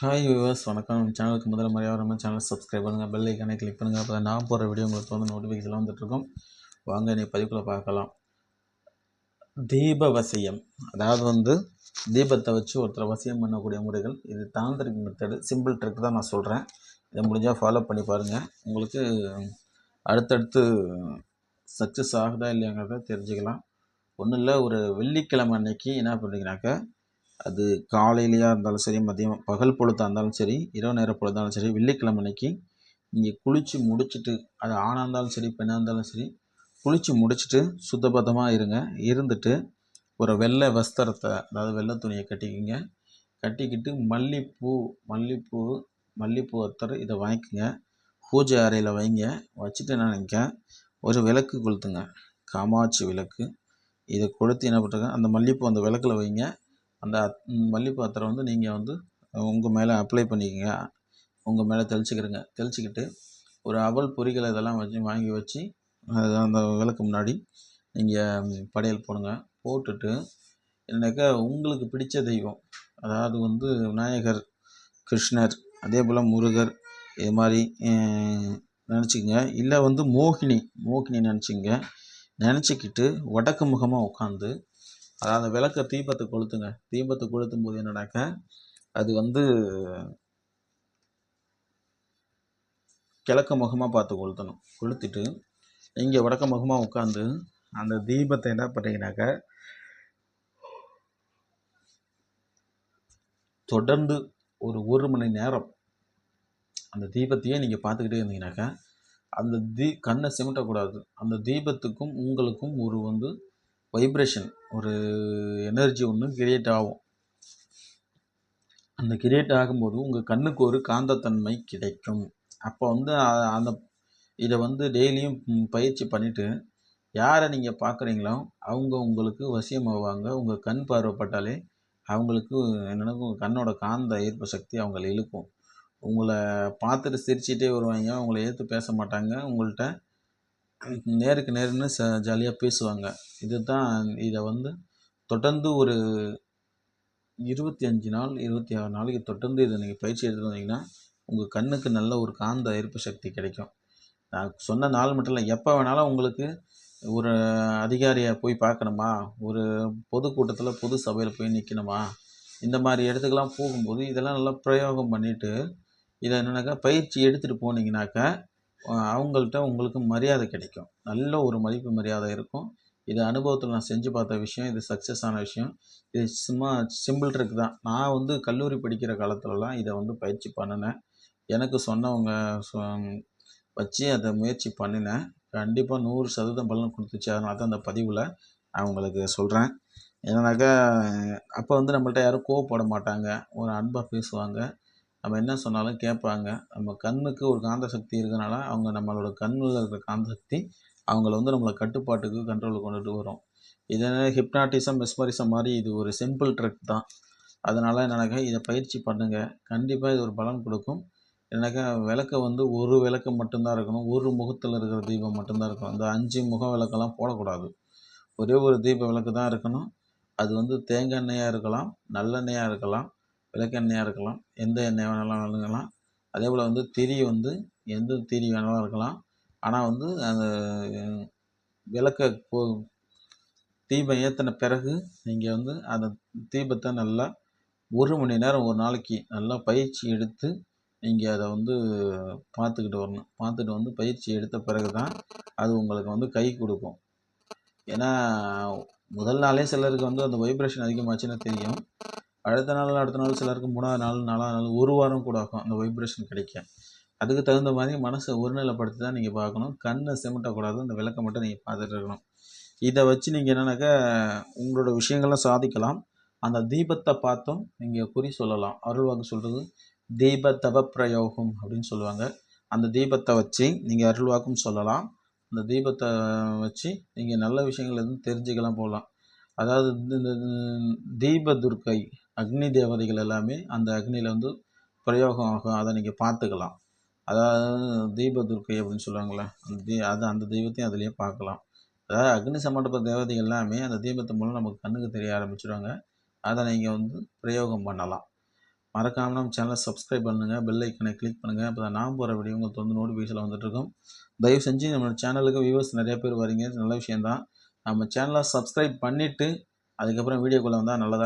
Hi viewers வணக்கம். நம்ம சேனலுக்கு முதல்ல முறையாக நம்ம சேனல் சப்ஸ்கிரைப் பண்ணுங்கள் பெல் ஐக்கானே கிளிக் பண்ணுங்கள் அப்போ நான் போகிற வீடியோ உங்களுக்கு வந்து நோட்டிஃபிகேஷன் வந்துட்டுருக்கும் வாங்க நீ பதிவுக்குள்ளே பார்க்கலாம். தீப வசியம் அதாவது வந்து தீபத்தை வச்சு ஒருத்தரை வசியம் பண்ணக்கூடிய முறைகள். இது தாந்திரிக் மெத்தடு சிம்பிள் ட்ரிக் தான் நான் சொல்கிறேன் இதை முடிஞ்சால் ஃபாலோ பண்ணி பாருங்கள் உங்களுக்கு அடுத்தடுத்து சக்ஸஸ் ஆகுதா இல்லையாங்கிறத தெரிஞ்சுக்கலாம். ஒன்றும் இல்லை ஒரு வெள்ளிக்கிழமை அன்னைக்கு என்ன பண்ணுறீங்கனாக்கா அது காலையிலையாக இருந்தாலும் சரி மதியம் பகல் பொழுதாக இருந்தாலும் சரி இரவு நேர பொழுதாலும் சரி வெள்ளிக்கிழமை அன்னைக்கு நீங்கள் குளித்து முடிச்சுட்டு அது ஆணாக இருந்தாலும் சரி பெண்ணாக இருந்தாலும் சரி குளித்து முடிச்சுட்டு சுத்தபத்தமாக இருங்க. இருந்துட்டு ஒரு வெள்ளை வஸ்திரத்தை அதாவது வெள்ளை துணியை கட்டிக்கிங்க. கட்டிக்கிட்டு மல்லிப்பூ மல்லிப்பூ மல்லிப்பூ அத்தர் இதை வாங்கிக்கோங்க. பூஜை அறையில் வைங்க. வச்சுட்டு என்ன நினைக்க ஒரு விளக்கு கொளுத்துங்க. காமாட்சி விளக்கு. இதை கொளுத்து என்ன பண்ணுறங்க அந்த மல்லிப்பூ அந்த விளக்கில் வைங்க. அந்த மல்லிகைப்பூ அத்தரை வந்து நீங்கள் வந்து உங்கள் மேலே அப்ளை பண்ணிக்கங்க. உங்கள் மேலே தெளிச்சுக்கிறங்க தெளிச்சுக்கிட்டு ஒரு அவல் பொரிகளை இதெல்லாம் வச்சு வாங்கி வச்சு அது அந்த விளக்கு முன்னாடி நீங்கள் படையல் போடுங்க. போட்டுட்டு என்னக்கா உங்களுக்கு பிடிச்ச தெய்வம் அதாவது வந்து விநாயகர் கிருஷ்ணர் அதே போல் முருகர் இது மாதிரி நினச்சிக்கங்க. இல்லை வந்து மோகினி மோகினி நினச்சிங்க நினச்சிக்கிட்டு வடக்கு முகமாக உட்காந்து அதாவது அந்த விளக்க தீபத்தை கொளுத்துங்க. தீபத்தை கொளுத்தும் போது என்னன்னாக்கா அது வந்து கிழக்கு முகமாக பார்த்து கொளுத்தணும். கொளுத்திட்டு இங்கே வடக்கு முகமாக உட்காந்து அந்த தீபத்தை என்ன பண்ணுறீங்கனாக்கா தொடர்ந்து ஒரு ஒரு மணி நேரம் அந்த தீபத்தையே நீங்கள் பார்த்துக்கிட்டே இருந்தீங்கனாக்கா அந்த தீ கண்ணை சிமிட்டக்கூடாது. அந்த தீபத்துக்கும் உங்களுக்கும் ஒரு வந்து வைப்ரேஷன் ஒரு எனர்ஜி ஒன்று கிரியேட் ஆகும். அந்த கிரியேட் ஆகும்போது உங்கள் கண்ணுக்கு ஒரு காந்தத்தன்மை கிடைக்கும். அப்போ வந்து அந்த இதை வந்து டெய்லியும் பயிற்சி பண்ணிவிட்டு யாரை நீங்கள் பார்க்குறீங்களோ அவங்க உங்களுக்கு வசியமாவாங்க. உங்கள் கண் பார்வைப்பட்டாலே அவங்களுக்கு என்னென்னா கண்ணோட காந்த ஈர்ப்பு சக்தி அவங்கள இழுக்கும். உங்களை பார்த்துட்டு சிரிச்சிட்டே வருவாங்க. உங்களை ஏற்று பேச மாட்டாங்க. உங்கள்கிட்ட நேருக்கு நேருன்னு ச ஜாலியாக பேசுவாங்க. இதுதான் இதை வந்து தொடர்ந்து ஒரு இருபத்தி அஞ்சு நாள் இருபத்தி ஆறு நாளைக்கு தொடர்ந்து இதை நீங்கள் பயிற்சி எடுத்துகிட்டு வந்தீங்கன்னா உங்கள் கண்ணுக்கு நல்ல ஒரு காந்த ஈர்ப்பு சக்தி கிடைக்கும். நான் சொன்ன நாள் மட்டும் இல்லை எப்போ வேணாலும் உங்களுக்கு ஒரு அதிகாரியை போய் பார்க்கணுமா? ஒரு பொதுக்கூட்டத்தில் பொது சபையில் போய் நிற்கணுமா இந்த மாதிரி இடத்துக்கெல்லாம் போகும்போது இதெல்லாம் நல்லா பிரயோகம் பண்ணிவிட்டு இதை என்னென்னாக்கா பயிற்சி எடுத்துகிட்டு போனீங்கன்னாக்கா அவங்கள்ட்ட உங்களுக்கு மரியாதை கிடைக்கும். நல்ல ஒரு மதிப்பு மரியாதை இருக்கும். இது அனுபவத்தில் நான் செஞ்சு பார்த்த விஷயம் இது சக்ஸஸ் ஆன விஷயம். இது சும்மா சிம்பிள் ட்ரிக் தான். நான் வந்து கல்லூரி படிக்கிற காலத்துலலாம் இதை வந்து பயிற்சி பண்ணினேன். எனக்கு சொன்னவங்க சொ- வச்சு அதை முயற்சி பண்ணினேன். கண்டிப்பாக நூறு சதவீதம் பலன் கொடுத்துச்சு. அதனால தான் அந்த பதிவில் நான் உங்களுக்கு சொல்கிறேன் என்னன்னாக்கா அப்போ வந்து நம்மள்ட்ட யாரும் கோவப்பட மாட்டாங்க. ஒரு அன்பாக பேசுவாங்க. நம்ம என்ன சொன்னாலும் கேட்பாங்க. நம்ம கண்ணுக்கு ஒரு காந்த சக்தி இருக்கிறனால அவங்க நம்மளோட கண்ணில் இருக்கிற காந்த சக்தி அவங்கள வந்து நம்மளை கட்டுப்பாட்டுக்கு கண்ட்ரோலுக்கு கொண்டுட்டு வரும். இதே ஹிப்னாட்டிசம் மெஸ்மரிசம் மாதிரி இது ஒரு சிம்பிள் ட்ரிக் தான். அதனால் என்னக்கா இதை பயிற்சி பண்ணுங்கள் கண்டிப்பாக இது ஒரு பலன் கொடுக்கும். என்னக்கா விளக்க வந்து ஒரு விளக்கு மட்டும்தான் இருக்கணும். ஒரு முகத்தில் இருக்கிற தீபம் மட்டும்தான் இருக்கணும். இந்த அஞ்சு முக விளக்கெல்லாம் போடக்கூடாது. ஒரே ஒரு தீப விளக்கு தான் இருக்கணும். அது வந்து தேங்காய் எண்ணெயாக இருக்கலாம் நல்லெண்ணெயாக இருக்கலாம். விளக்கெண்ணெயாக இருக்கலாம் எந்த எண்ணெய் வேணாலும் வழங்கலாம் அதே போல் வந்து திரி வந்து எந்த திரி வேணாலும் இருக்கலாம். ஆனால் வந்து அந்த விளக்க போ தீபம் ஏற்றின பிறகு நீங்கள் வந்து அந்த தீபத்தை நல்லா ஒரு மணி நேரம் ஒரு நாளைக்கு நல்லா பயிற்சி எடுத்து நீங்கள் அதை வந்து பார்த்துக்கிட்டு வரணும். பார்த்துட்டு வந்து பயிற்சி எடுத்த பிறகு தான் அது உங்களுக்கு வந்து கை கொடுக்கும். ஏன்னா முதல் நாளே சிலருக்கு வந்து அந்த வைப்ரேஷன் அதிகமாச்சுன்னு தெரியும். அடுத்த நாள் அடுத்த நாள் சிலருக்கு மூணாவது நாள் நாலாவது நாள் ஒரு வாரம் கூட ஆகும் அந்த வைப்ரேஷன் கிடைக்க. அதுக்கு தகுந்த மாதிரி மனசை ஒருநிலைப்படுத்தி தான் நீங்கள் பார்க்கணும். கண்ணை சிமிட்டக்கூடாது அந்த விளக்கை மட்டும் நீங்கள் பார்த்துட்டு இருக்கணும். இதை வச்சு நீங்கள் என்னென்னாக்கா உங்களோட விஷயங்களை சாதிக்கலாம். அந்த தீபத்தை பார்த்தும் நீங்கள் குறி சொல்லலாம். அருள்வாக்கு சொல்கிறது தீப தவ பிரயோகம் அப்படின்னு சொல்லுவாங்க. அந்த தீபத்தை வச்சு நீங்கள் அருள்வாக்கும் சொல்லலாம். அந்த தீபத்தை வச்சு நீங்கள் நல்ல விஷயங்கள் எதுவும் தெரிஞ்சுக்கலாம் போகலாம். அதாவது இந்த இந்த தீப துர்க்கை அக்னி தேவதைகள் எல்லாமே அந்த அக்னியில் வந்து பிரயோகம் ஆகும். அதை நீங்கள் பார்த்துக்கலாம். அதாவது தீப துர்க்கை அப்படின்னு சொல்லுவாங்கள்ல அந்த தீ அது அந்த தெய்வத்தையும் அதுலேயே பார்க்கலாம். அதாவது அக்னி சம்மந்தப்பட்ட தேவதைகள் எல்லாமே அந்த தீபத்து மூலம் நமக்கு கண்ணுக்கு தெரிய ஆரம்பிச்சிடுவாங்க அதை நீங்கள் வந்து பிரயோகம் பண்ணலாம். மறக்காமல் நம்ம சேனலை சப்ஸ்கிரைப் பண்ணுங்கள் பெல் ஐக்கனை கிளிக் பண்ணுங்கள் அப்போ தான் நான் போகிற வீடியோ உங்களுக்கு வந்து நோட்டிஃபிகேஷன் வந்துட்டுருக்கும் தயவு செஞ்சு நம்ம சேனலுக்கு வியூவர்ஸ் நிறைய பேர் வரீங்க. நல்ல விஷயந்தான் நம்ம சேனலை சப்ஸ்கிரைப் பண்ணிவிட்டு அதுக்கப்புறம் வீடியோக்குள்ளே வந்தால் நல்லதாக